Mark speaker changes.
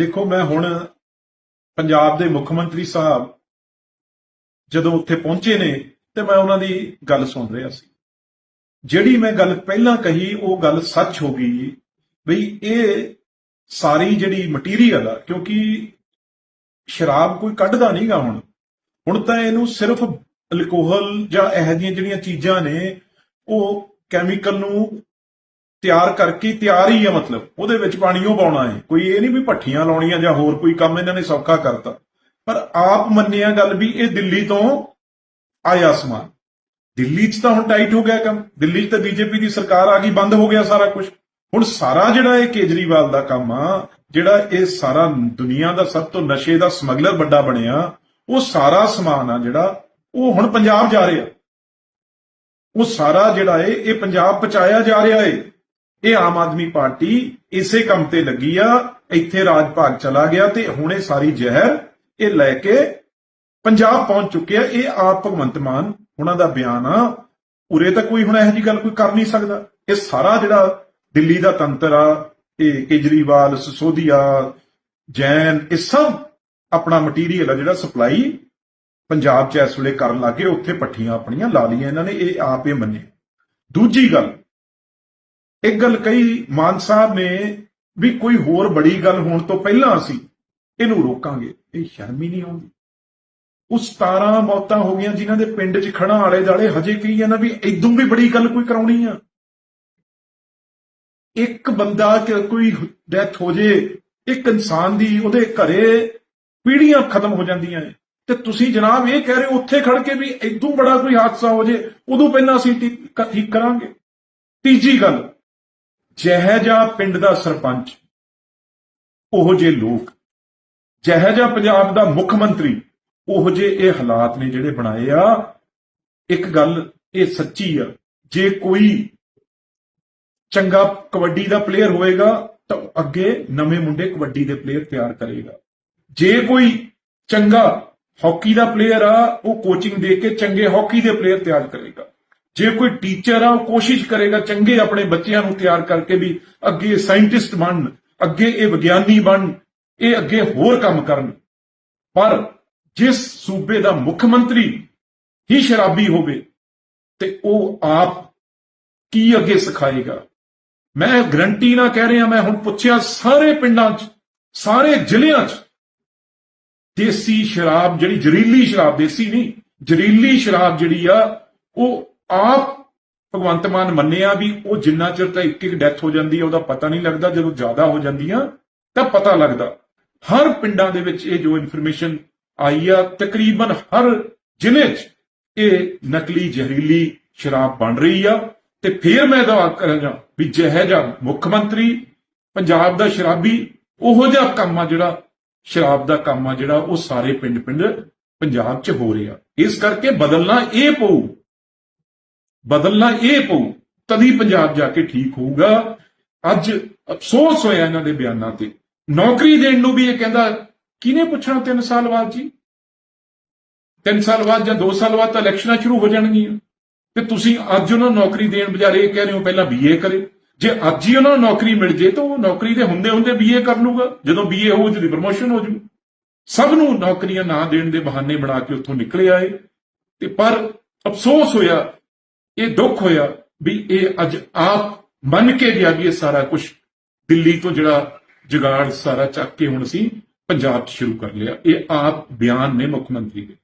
Speaker 1: ਦੇਖੋ, ਮੈਂ ਹੁਣ ਪੰਜਾਬ ਦੇ ਮੁੱਖ ਮੰਤਰੀ ਸਾਹਿਬ ਜਦੋਂ ਉੱਥੇ ਪਹੁੰਚੇ ਨੇ ਤੇ ਮੈਂ ਉਹਨਾਂ ਦੀ ਗੱਲ ਸੁਣ ਰਿਹਾ ਸੀ। ਜਿਹੜੀ ਮੈਂ ਗੱਲ ਪਹਿਲਾਂ ਕਹੀ, ਉਹ ਗੱਲ ਸੱਚ ਹੋ ਗਈ ਬਈ ਇਹ ਸਾਰੀ ਜਿਹੜੀ ਮਟੀਰੀਅਲ ਆ, ਕਿਉਂਕਿ ਸ਼ਰਾਬ ਕੋਈ ਕੱਢਦਾ ਨਹੀਂਗਾ ਹੁਣ। ਹੁਣ ਤਾਂ ਇਹਨੂੰ ਸਿਰਫ ਅਲਕੋਹਲ ਜਾਂ ਇਹੋ ਜਿਹੀਆਂ ਜਿਹੜੀਆਂ ਚੀਜ਼ਾਂ ਨੇ, ਉਹ ਕੈਮੀਕਲ ਨੂੰ ਤਿਆਰ ਕਰਕੇ ਤਿਆਰ ਹੀ ਆ ਮਤਲਬ। ਉਹਦੇ ਵਿੱਚ ਪਾਣੀ ਉਹ ਪਾਉਣਾ ਹੈ ਕੋਈ ਇਹ ਨਹੀਂ ਵੀ ਭੱਠੀਆਂ ਲਾਉਣੀਆਂ ਜਾਂ ਹੋਰ ਕੋਈ ਕੰਮ ਇਹਨਾਂ ਨੇ ਸੌਖਾ ਕਰਤਾ। ਪਰ ਆਪ ਮੰਨਿਆ ਗੱਲ ਵੀ ਇਹ ਦਿੱਲੀ ਤੋਂ ਆਇਆ ਸਮਾਨ। ਦਿੱਲੀ 'ਚ ਤਾਂ ਹੁਣ ਟਾਈਟ ਹੋ ਗਿਆ ਕੰਮ। ਦਿੱਲੀ 'ਚ ਤਾਂ ਬੀਜੇਪੀ ਦੀ ਸਰਕਾਰ ਆ ਗਈ, ਬੰਦ ਹੋ ਗਿਆ ਸਾਰਾ ਕੁਝ ਹੁਣ ਸਾਰਾ ਜਿਹੜਾ ਇਹ ਕੇਜਰੀਵਾਲ ਦਾ ਕੰਮ ਆ, ਜਿਹੜਾ ਇਹ ਸਾਰਾ ਦੁਨੀਆ ਦਾ ਸਭ ਤੋਂ ਨਸ਼ੇ ਦਾ ਸਮਗਲਰ ਵੱਡਾ ਬਣਿਆ, ਉਹ ਸਾਰਾ ਸਮਾਨ ਆ ਜਿਹੜਾ, ਉਹ ਹੁਣ ਪੰਜਾਬ ਜਾ ਰਿਹਾ। ਉਹ ਸਾਰਾ ਜਿਹੜਾ ਏ, ਇਹ ਪੰਜਾਬ ਪਹੁੰਚਾਇਆ ਜਾ ਰਿਹਾ ਏ। ਇਹ ਆਮ ਆਦਮੀ ਪਾਰਟੀ ਇਸੇ ਕੰਮ ਤੇ ਲੱਗੀ ਆ, ਇੱਥੇ ਰਾਜ ਭਾਗ ਚਲਾ ਗਿਆ ਤੇ ਹੁਣ ਇਹ ਸਾਰੀ ਜ਼ਹਿਰ ਇਹ ਲੈ ਕੇ ਪੰਜਾਬ ਪਹੁੰਚ ਚੁੱਕਿਆ ਇਹ ਆਪ ਭਗਵੰਤ ਮਾਨ ਉਹਨਾਂ ਦਾ ਬਿਆਨ ਆ। ਉਰੇ ਤਾਂ ਕੋਈ ਹੁਣ ਇਹੋ ਜੀ ਗੱਲ ਕੋਈ ਕਰ ਨਹੀਂ ਸਕਦਾ। ਇਹ ਸਾਰਾ ਜਿਹੜਾ ਦਿੱਲੀ ਦਾ ਤੰਤਰ ਆ, ਇਹ ਕੇਜਰੀਵਾਲ, ਸਸੋਦੀਆ, ਜੈਨ, ਇਹ ਸਭ ਆਪਣਾ ਮਟੀਰੀਅਲ ਆ ਜਿਹੜਾ ਸਪਲਾਈ ਪੰਜਾਬ ਚ ਇਸ ਵੇਲੇ ਕਰਨ ਲੱਗੇ ਉੱਥੇ ਪੱਠੀਆਂ ਆਪਣੀਆਂ ਲਾ ਲਈਆਂ ਇਹਨਾਂ ਨੇ। ਇਹ ਆਪ ਇਹ ਮੰਨੇ। ਦੂਜੀ ਗੱਲ ਇੱਕ ਗੱਲ ਕਹੀ ਮਾਨ ਸਾਹਿਬ ਨੇ ਵੀ ਕੋਈ ਹੋਰ ਬੜੀ ਗੱਲ ਹੋਣ ਤੋਂ ਪਹਿਲਾਂ ਅਸੀਂ ਇਹਨੂੰ ਰੋਕਾਂਗੇ। ਇਹ ਸ਼ਰਮ ਹੀ ਨਹੀਂ ਆਉਂਦੀ। ਉਹ 17 ਮੌਤਾਂ ਹੋ ਗਈਆਂ ਜਿਨ੍ਹਾਂ ਦੇ ਪਿੰਡ 'ਚ ਖੜਾ ਆਲੇ ਦਾਲੇ ਹਜੇ ਕਹੀ ਜਾਂਦਾ ਵੀ ਇਦੋਂ ਵੀ ਬੜੀ ਗੱਲ ਕੋਈ ਕਰਾਉਣੀ ਆ। ਇੱਕ ਬੰਦਾ ਕਿ ਕੋਈ ਡੈਥ ਹੋ ਜੇ, ਇੱਕ ਇਨਸਾਨ ਦੀ ਉਹਦੇ ਘਰੇ ਪੀੜੀਆਂ ਖਤਮ ਹੋ ਜਾਂਦੀਆਂ ਨੇ। ਤੇ ਤੁਸੀਂ ਜਨਾਬ ਇਹ ਕਹਿ ਰਹੇ ਹੋ ਉੱਥੇ ਖੜ ਕੇ ਵੀ ਇਦੋਂ ਬੜਾ ਕੋਈ ਹਾਦਸਾ ਹੋ ਜੇ, ਉਦੋਂ ਪਹਿਲਾਂ ਅਸੀਂ ਠੀਕ ਕਰਾਂਗੇ। ਤੀਜੀ ਗੱਲ ਜਿਹੋ ਪਿੰਡ ਦਾ ਸਰਪੰਚ, ਉਹੋ ਜੇ ਲੋਕ। ਜਿਹੋ ਪੰਜਾਬ ਦਾ ਮੁੱਖ ਮੰਤਰੀ, ਉਹੋ ਜੇ ਇਹ ਹਾਲਾਤ ਨੇ ਜਿਹੜੇ ਬਣਾਏ ਆ। ਇੱਕ ਗੱਲ ਇਹ ਸੱਚੀ ਆ, ਜੇ ਕੋਈ ਚੰਗਾ ਕਬੱਡੀ ਦਾ ਪਲੇਅਰ ਹੋਏਗਾ, ਤਾਂ ਅੱਗੇ ਨਵੇਂ ਮੁੰਡੇ ਕਬੱਡੀ ਦੇ ਪਲੇਅਰ ਤਿਆਰ ਕਰੇਗਾ। ਜੇ ਕੋਈ ਚੰਗਾ ਹਾਕੀ ਦਾ ਪਲੇਅਰ ਆ, ਉਹ ਕੋਚਿੰਗ ਦੇ ਕੇ ਚੰਗੇ ਹਾਕੀ ਦੇ ਪਲੇਅਰ ਤਿਆਰ ਕਰੇਗਾ। ਜੇ ਕੋਈ ਟੀਚਰ ਆ, ਉਹ ਕੋਸ਼ਿਸ਼ ਕਰੇਗਾ ਚੰਗੇ ਆਪਣੇ ਬੱਚਿਆਂ ਨੂੰ ਤਿਆਰ ਕਰਕੇ ਵੀ ਅੱਗੇ ਸਾਇੰਟਿਸਟ ਬਣਨ ਅੱਗੇ ਇਹ ਵਿਗਿਆਨੀ ਬਣਨ ਇਹ ਅੱਗੇ ਹੋਰ ਕੰਮ ਕਰਨ। ਪਰ ਜਿਸ ਸੂਬੇ ਦਾ ਮੁੱਖ ਮੰਤਰੀ ਹੀ ਸ਼ਰਾਬੀ ਹੋਵੇ, ਤੇ ਉਹ ਆਪ ਕੀ ਅੱਗੇ ਸਿਖਾਏਗਾ? ਮੈਂ ਗਰੰਟੀ ਨਾ ਕਹਿ ਰਿਹਾ, ਮੈਂ ਹੁਣ ਪੁੱਛਿਆ ਸਾਰੇ ਪਿੰਡਾਂ 'ਚ, ਸਾਰੇ ਜ਼ਿਲ੍ਹਿਆਂ 'ਚ, ਦੇਸੀ ਸ਼ਰਾਬ ਜਿਹੜੀ ਜ਼ਹਿਰੀਲੀ ਸ਼ਰਾਬ, ਦੇਸੀ ਨਹੀਂ, ਜ਼ਹਿਰੀਲੀ ਸ਼ਰਾਬ ਜਿਹੜੀ ਆ, ਉਹ ਆਪ ਭਗਵੰਤ ਮਾਨ ਮੰਨਿਆ ਵੀ ਉਹ ਜਿੰਨਾ ਚਿਰ ਤਾਂ ਇੱਕ ਇੱਕ ਡੈਥ ਹੋ ਜਾਂਦੀ ਹੈ ਉਹਦਾ ਪਤਾ ਨਹੀਂ ਲੱਗਦਾ, ਜਦੋਂ ਜ਼ਿਆਦਾ ਹੋ ਜਾਂਦੀਆਂ, ਤਾਂ ਪਤਾ ਲੱਗਦਾ। ਹਰ ਪਿੰਡਾਂ ਦੇ ਵਿੱਚ ਇਹ ਜੋ ਇਨਫੋਰਮੇਸ਼ਨ ਆਈ ਆ, ਤਕਰੀਬਨ ਹਰ ਜ਼ਿਲ੍ਹੇ 'ਚ ਇਹ ਨਕਲੀ ਜ਼ਹਿਰੀਲੀ ਸ਼ਰਾਬ ਬਣ ਰਹੀ ਆ। ਤੇ ਫਿਰ ਮੈਂ ਦਾਅਵਾ ਕਰਾਂਗਾ ਵੀ ਜਿਹੋ ਜਿਹਾ ਮੁੱਖ ਮੰਤਰੀ, ਪੰਜਾਬ ਦਾ ਸ਼ਰਾਬੀ, ਉਹੋ ਜਿਹਾ ਕੰਮ ਆ ਜਿਹੜਾ, ਸ਼ਰਾਬ ਦਾ ਕੰਮ ਆ ਜਿਹੜਾ ਉਹ ਸਾਰੇ ਪਿੰਡ-ਪਿੰਡ ਪੰਜਾਬ 'ਚ ਹੋ ਰਿਹਾ। ਇਸ ਕਰਕੇ ਬਦਲਣਾ ਇਹ ਪਊ ਬਦਲਣਾ ਇਹ ਪਊ ਤਦੀ ਪੰਜਾਬ ਜਾ ਕੇ ਠੀਕ ਹੋਊਗਾ। ਅੱਜ ਅਫਸੋਸ ਹੋਇਆ ਇਹਨਾਂ ਦੇ ਬਿਆਨਾਂ ਤੇ। ਨੌਕਰੀ ਦੇਣ ਨੂੰ ਵੀ ਇਹ ਕਹਿੰਦਾ, ਕਿਹਨੇ ਪੁੱਛਣਾ 3 ਸਾਲ ਬਾਅਦ ਜੀ? 3 ਸਾਲ ਬਾਅਦ ਜਾਂ 2 ਸਾਲ ਬਾਅਦ ਤਾਂ ਇਲੈਕਸ਼ਨਾਂ ਸ਼ੁਰੂ ਹੋ ਜਾਣਗੀਆਂ। ਤੇ ਤੁਸੀਂ ਅੱਜ ਉਹਨਾਂ ਨੂੰ ਨੌਕਰੀ ਦੇਣ ਬਜਾਰੇ ਇਹ ਕਹਿ ਰਹੇ ਹੋ, ਪਹਿਲਾਂ ਬੀਏ ਕਰੇ। ਜੇ ਅੱਜ ਹੀ ਉਹਨਾਂ ਨੂੰ ਨੌਕਰੀ ਮਿਲ ਜੇ ਤਾਂ ਉਹ ਨੌਕਰੀ ਦੇ ਹੁੰਦੇ ਹੁੰਦੇ ਬੀਏ ਕਰ ਲੂਗਾ ਜਦੋਂ ਬੀਏ ਹੋਊ ਜਿਹਦੀ ਪ੍ਰਮੋਸ਼ਨ ਹੋ ਜੂ ਸਭ ਨੂੰ ਨੌਕਰੀਆਂ ਨਾ ਦੇਣ ਦੇ ਬਹਾਨੇ ਬਣਾ ਕੇ ਉੱਥੋਂ ਨਿਕਲੇ ਆਏ। ਤੇ ਪਰ ਅਫਸੋਸ ਹੋਇਆ ਇਹ ਦੁੱਖ ਹੋਇਆ ਵੀ ਇਹ ਅੱਜ ਆਪ ਮੰਨ ਕੇ ਗਿਆ ਵੀ ਇਹ ਸਾਰਾ ਕੁਝ ਦਿੱਲੀ ਤੋਂ ਜਿਹੜਾ ਜਗਾੜ ਸਾਰਾ ਚੱਕ ਕੇ ਹੁਣ ਅਸੀਂ ਪੰਜਾਬ 'ਚ ਸ਼ੁਰੂ ਕਰ ਲਿਆ। ਇਹ ਆਪ ਬਿਆਨ ਨੇ ਮੁੱਖ ਮੰਤਰੀ ਦੇ।